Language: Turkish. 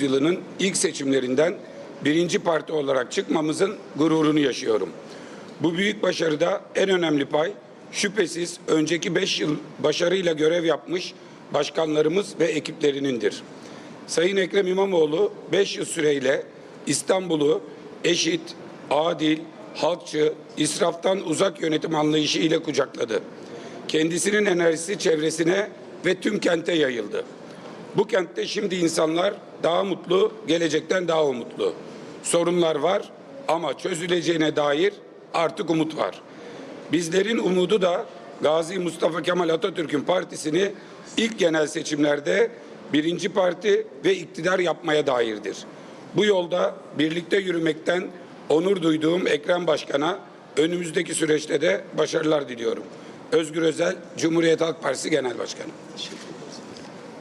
yılının ilk seçimlerinden birinci parti olarak çıkmamızın gururunu yaşıyorum. Bu büyük başarıda en önemli pay şüphesiz önceki beş yıl başarıyla görev yapmış başkanlarımız ve ekiplerinindir. Sayın Ekrem İmamoğlu 5 yıl süreyle İstanbul'u eşit, adil, halkçı, israftan uzak yönetim anlayışı ile kucakladı. Kendisinin enerjisi çevresine ve tüm kente yayıldı. Bu kentte şimdi insanlar daha mutlu, gelecekten daha umutlu. Sorunlar var ama çözüleceğine dair artık umut var. Bizlerin umudu da Gazi Mustafa Kemal Atatürk'ün partisini ilk genel seçimlerde birinci parti ve iktidar yapmaya dairdir. Bu yolda birlikte yürümekten onur duyduğum Ekrem Başkan'a önümüzdeki süreçte de başarılar diliyorum. Özgür Özel, Cumhuriyet Halk Partisi Genel Başkanı.